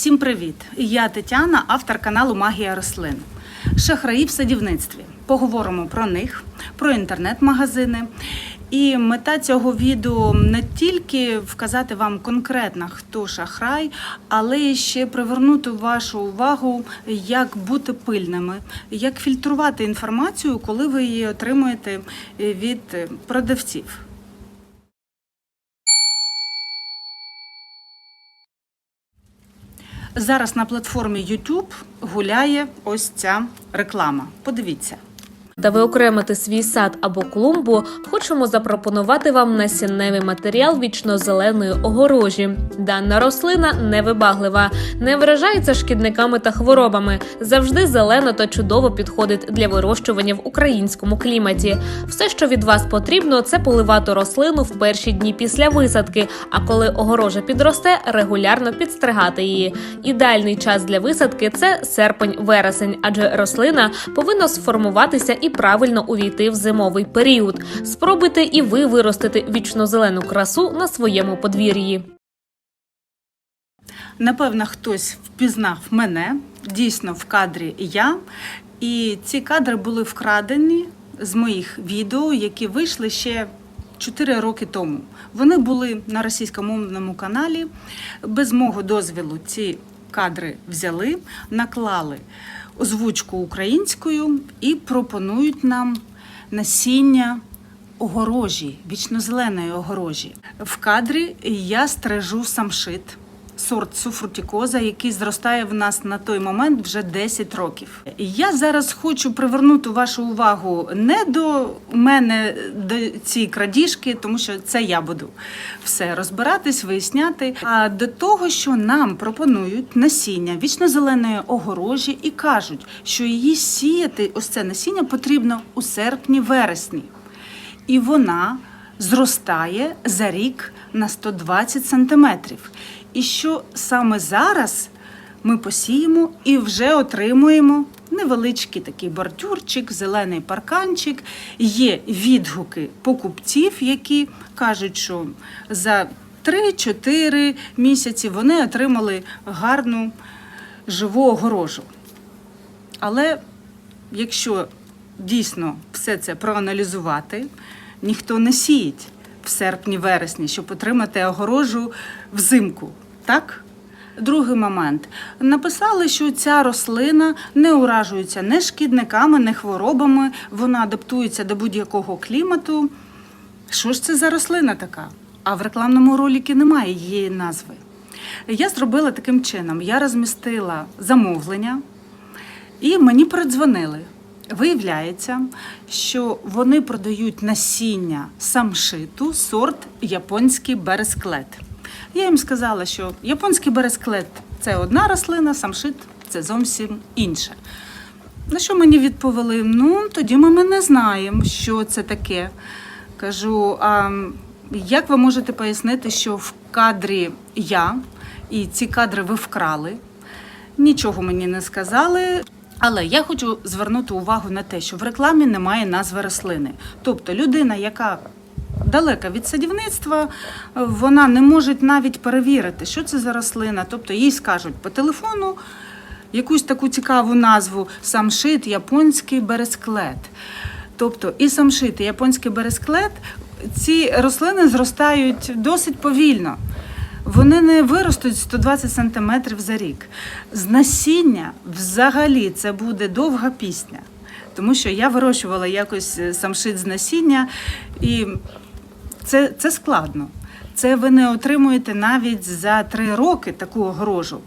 Всім привіт! Я Тетяна, автор каналу Магія рослин. Шахраї в садівництві. Поговоримо про них, про інтернет-магазини. І мета цього відео не тільки вказати вам конкретно, хто шахрай, але й ще привернути вашу увагу, як бути пильними, як фільтрувати інформацію, коли ви її отримуєте від продавців. Зараз на платформі YouTube гуляє ось ця реклама. Подивіться. Та виокремити свій сад або клумбу, хочемо запропонувати вам насінневий матеріал вічно-зеленої огорожі. Дана рослина невибаглива, не вражається шкідниками та хворобами. Завжди зелено та чудово підходить для вирощування в українському кліматі. Все, що від вас потрібно, це поливати рослину в перші дні після висадки. А коли огорожа підросте, регулярно підстригати її. Ідеальний час для висадки це серпень-вересень, адже рослина повинна сформуватися і правильно увійти в зимовий період. Спробуйте і ви виростити вічно-зелену красу на своєму подвір'ї. Напевно, хтось впізнав мене. Дійсно, в кадрі я. І ці кадри були вкрадені з моїх відео, які вийшли ще 4 роки тому. Вони були на російськомовному каналі. Без мого дозвілу ці кадри взяли, наклали озвучку українською і пропонують нам насіння огорожі, вічнозеленої огорожі. В кадрі я стрижу самшит, сорт суфрутікоза, який зростає в нас на той момент вже 10 років. Я зараз хочу привернути вашу увагу не до мене до цієї крадіжки, тому що це я буду все розбиратись, виясняти. А до того, що нам пропонують насіння вічнозеленої огорожі і кажуть, що її сіяти, ось це насіння потрібно у серпні-вересні і вона зростає за рік на 120 сантиметрів. І що саме зараз ми посіємо і вже отримуємо невеличкий такий бордюрчик, зелений парканчик. Є відгуки покупців, які кажуть, що за 3-4 місяці вони отримали гарну живу огорожу. Але якщо дійсно все це проаналізувати, ніхто не сіять в серпні-вересні, щоб отримати огорожу взимку. Так? Другий момент. Написали, що ця рослина не уражується не шкідниками, не хворобами, вона адаптується до будь-якого клімату. Що ж це за рослина така? А в рекламному роліки немає її назви. Я зробила таким чином: я розмістила замовлення, і мені передзвонили. Виявляється, що вони продають насіння самшиту, сорт японський бересклет. Я їм сказала, що японський бересклет це одна рослина, самшит це зовсім інша. На що мені відповіли? Ну, тоді ми не знаємо, що це таке. Кажу, а як ви можете пояснити, що в кадрі я і ці кадри ви вкрали? Нічого мені не сказали. Але я хочу звернути увагу на те, що в рекламі немає назви рослини. Тобто людина, яка далека від садівництва, вона не може навіть перевірити, що це за рослина. Тобто їй скажуть по телефону якусь таку цікаву назву самшит, японський бересклет. Тобто і самшит, і японський бересклет, ці рослини зростають досить повільно. Вони не виростуть 120 сантиметрів за рік. З насіння взагалі це буде довга пісня, тому що я вирощувала якось е, самшит з насіння, і це, це складно. Це ви не отримуєте навіть за три роки таку огорожу.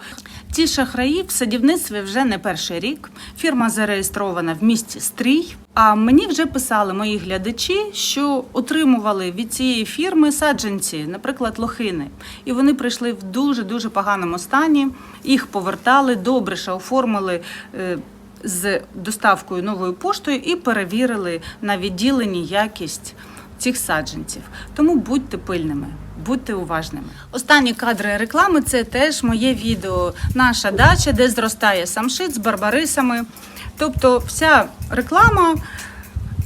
Ці шахраї в садівництві вже не перший рік. Фірма зареєстрована в місті Стрій. А мені вже писали мої глядачі, що отримували від цієї фірми саджанці, наприклад, лохини. І вони прийшли в дуже дуже поганому стані. Їх повертали, добріше оформили. е, З доставкою новою поштою і перевірили на відділенні якість цих саджанців. Тому будьте пильними, будьте уважними. Останні кадри реклами це теж моє відео. Наша дача, де зростає самшит з барбарисами. Тобто, вся реклама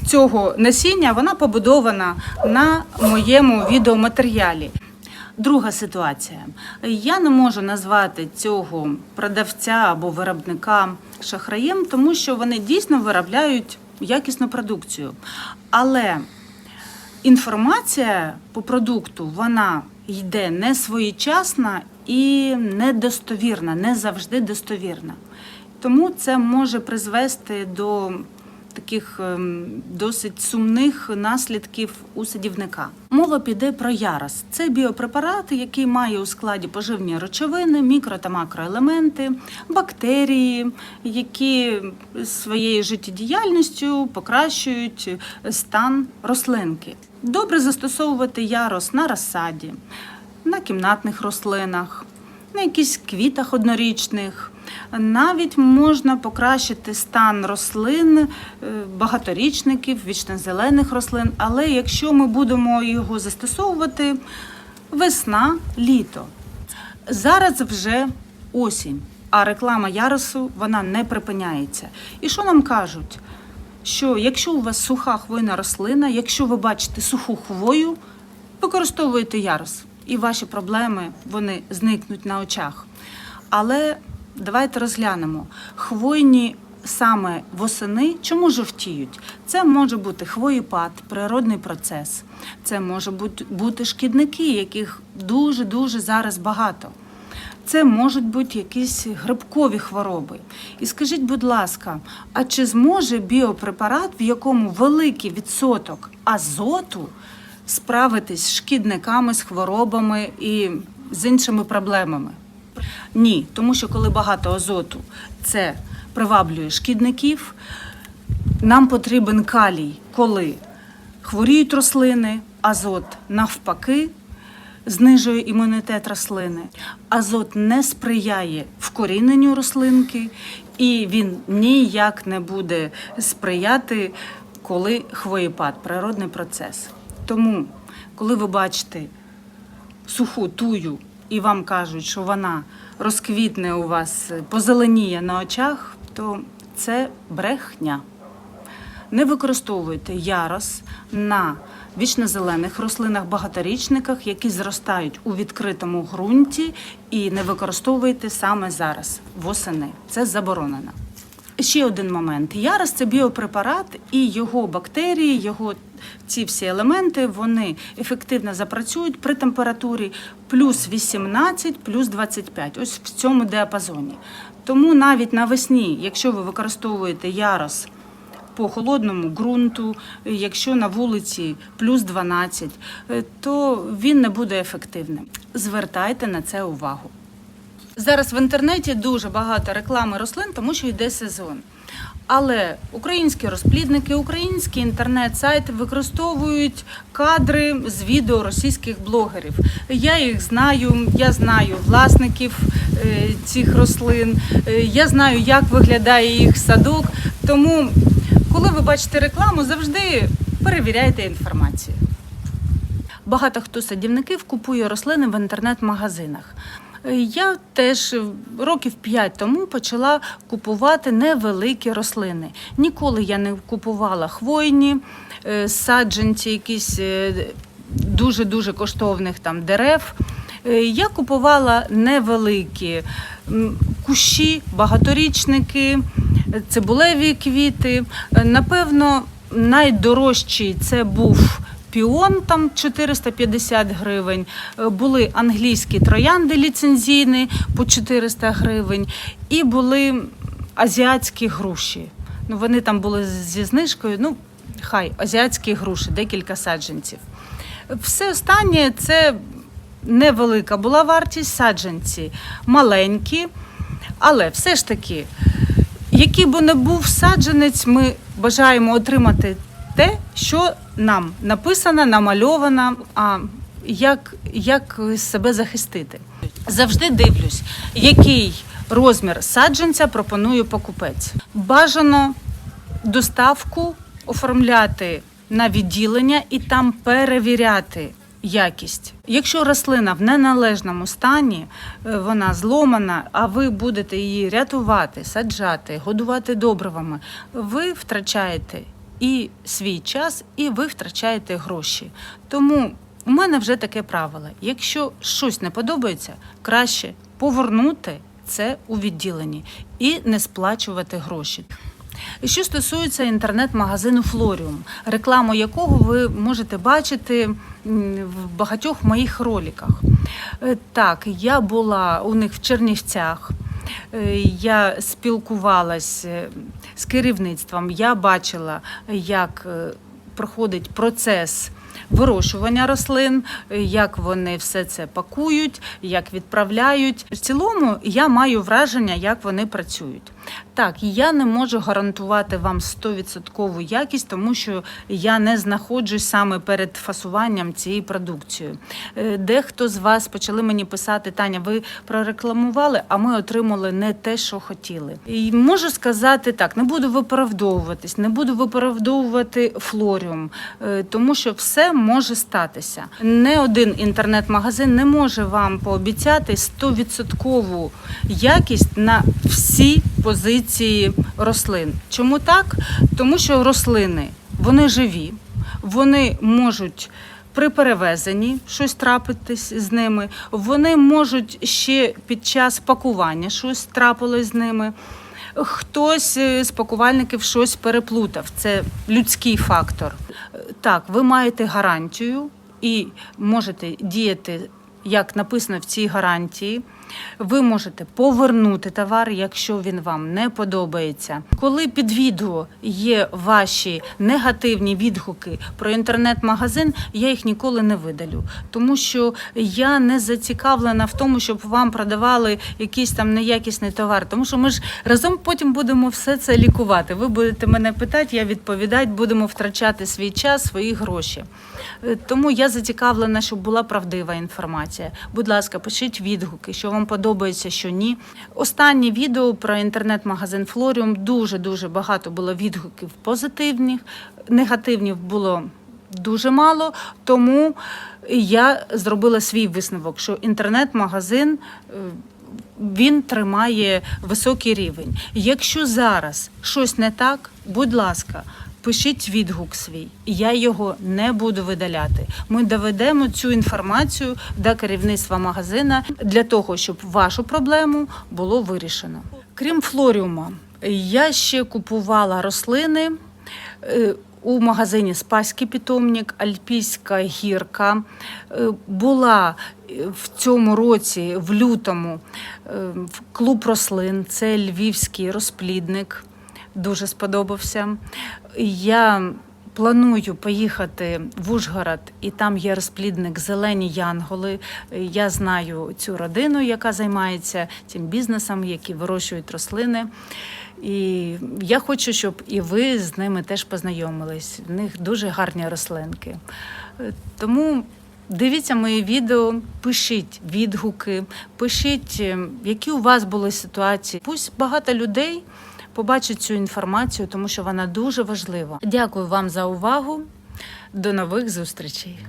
цього насіння вона побудована на моєму відеоматеріалі. Друга ситуація. Я не можу назвати цього продавця або виробника шахраєм, тому що вони дійсно виробляють якісну продукцію. Але інформація по продукту вона йде не своєчасна і недостовірна, не завжди достовірна. Тому це може призвести до таких ем, досить сумних наслідків у садівника. Мова піде про ярос. Це біопрепарат, який має у складі поживні речовини, мікро та макроелементи, бактерії, які своєю життєдіяльністю покращують стан рослинки. Добре застосовувати ярос на розсаді, на кімнатних рослинах, на якихось квітах однорічних. Навіть можна покращити стан рослин, е, багаторічників, вічнозелених рослин. Але якщо ми будемо його застосовувати весна, літо. Зараз вже осінь, а реклама яросу вона не припиняється. І що нам кажуть? Що якщо у вас суха хвойна рослина, якщо ви бачите суху хвою, використовуйте ярос, і ваші проблеми вони зникнуть на очах. Але давайте розглянемо хвойні саме восени, чому жовтіють? Це може бути хвоєпад, природний процес. Це може бути, шкідники, яких дуже дуже зараз багато. Це можуть бути якісь грибкові хвороби. І скажіть, будь ласка, а чи зможе біопрепарат, в якому великий відсоток азоту, справитись з шкідниками, з хворобами і з іншими проблемами? Ні, тому що коли багато азоту, це приваблює шкідників. Нам потрібен калій, коли хворіють рослини, азот навпаки знижує імунітет рослини. Азот не сприяє вкоріненню рослинки, і він ніяк не буде сприяти, коли хвоєпад, природний процес. Тому, коли ви бачите суху тую, і вам кажуть, що вона розквітне у вас, позеленіє на очах, то це брехня. Не використовуйте ярос на вічнозелених рослинах, багаторічниках, які зростають у відкритому ґрунті, і не використовуйте саме зараз, восени. Це заборонено. Ще один момент: ярос це біопрепарат, і його бактерії, його ці всі елементи вони ефективно запрацюють при температурі плюс 18, плюс 25. Ось в цьому діапазоні. Тому навіть навесні, якщо ви використовуєте ярос по холодному ґрунту, якщо на вулиці плюс 12, е, то він не буде ефективним. Звертайте на це увагу. Зараз в інтернеті дуже багато реклами рослин, тому що йде сезон. Але українські розплідники, українські інтернет-сайти використовують кадри з відео російських блогерів. Я їх знаю, я знаю власників е, цих рослин, е, я знаю, як виглядає їх садок. Тому, коли ви бачите рекламу, завжди перевіряйте інформацію. Багато хто садівників купує рослини в інтернет-магазинах. Е, Я теж років п'ять тому почала купувати невеликі рослини. Ніколи я не купувала хвойні е, саджанці, якісь е, дуже-дуже коштовних там дерев. Я купувала невеликі кущі, багаторічники, цибулеві квіти. Напевно, найдорожчий це був піон там 450 гривень. Е, Були англійські троянди ліцензійні по 400 гривень, і були азіатські груші. Ну, вони там були зі знижкою. Ну, хай азіатські груші, декілька саджанців. Все останнє це невелика була вартість саджанці, маленькі, але все ж таки, який би не був саджанець, ми бажаємо отримати те, що нам написано, намальовано, а як, як себе захистити. Завжди дивлюсь, який розмір саджанця пропонує покупець. Бажано доставку оформляти на відділення і там перевіряти якість. Якщо рослина в неналежному стані, е, вона зломана, а ви будете її рятувати, саджати, годувати добривами, ви втрачаєте і свій час, і ви втрачаєте гроші. Тому У мене вже таке правило. Якщо щось не подобається, краще повернути це у відділенні і не сплачувати гроші. Що стосується інтернет-магазину Флоріум, рекламу якого ви можете бачити в багатьох моїх роликах. Е, Так, я була у них в Чернівцях. Е, Я спілкувалась е, з керівництвом, я бачила, як е, проходить процес вирощування рослин, як вони все це пакують, як відправляють. В цілому я маю враження, як вони працюють. Так, я не можу гарантувати вам 100% якість, тому що я не знаходжусь саме перед фасуванням цієї продукції. Е, Дехто з вас почали мені писати, Таня, ви прорекламували, а ми отримали не те, що хотіли. І можу сказати так: не буду виправдовуватись, не буду виправдовувати флоріум, е, тому що все може статися. Не один інтернет-магазин не може вам пообіцяти 100% якість на всі позиції рослин. Чому так? Тому що рослини вони живі, вони можуть. При перевезенні щось трапитись з ними, вони можуть ще під час пакування щось трапилось з ними. Хтось е, з пакувальників щось переплутав. Це людський фактор. Так, ви маєте гарантію і можете діяти, як написано в цій гарантії. Ви можете повернути товар, якщо він вам не подобається. Коли під відео є ваші негативні відгуки про інтернет-магазин, я їх ніколи не видалю, тому що я не зацікавлена в тому, щоб вам продавали якийсь там неякісний товар. Тому що ми ж разом потім будемо все це лікувати. Ви будете мене питати, я відповідати, будемо втрачати свій час, свої гроші. Е, Тому я зацікавлена, щоб була правдива інформація. Будь ласка, пишіть відгуки, що вам подобається, що ні. Останнє відео про інтернет-магазин Флоріум дуже дуже багато було відгуків позитивних, негативних було. Дуже мало, тому я зробила свій висновок, що інтернет-магазин е, він тримає високий рівень. Якщо зараз щось не так, будь ласка, пишіть відгук свій. Я його не буду видаляти. Ми доведемо цю інформацію до керівництва магазина для того, щоб вашу проблему було вирішено. Крім флоріума, я ще купувала рослини. е, У магазині Спаський питомник, Альпійська гірка Е, була е, в цьому році, в лютому, клуб рослин. Це львівський розплідник. Дуже сподобався. Я планую поїхати в Ужгород, і там є розплідник Зелені Янголи. Я знаю цю родину, яка займається цим бізнесом, які вирощують рослини. І я хочу, щоб і ви з ними теж познайомились. В них дуже гарні рослинки. Тому дивіться мої відео, пишіть відгуки, пишіть, е, які у вас були ситуації. Пусть багато людей побачать цю інформацію, тому що вона дуже важлива. Дякую вам за увагу. До нових зустрічей.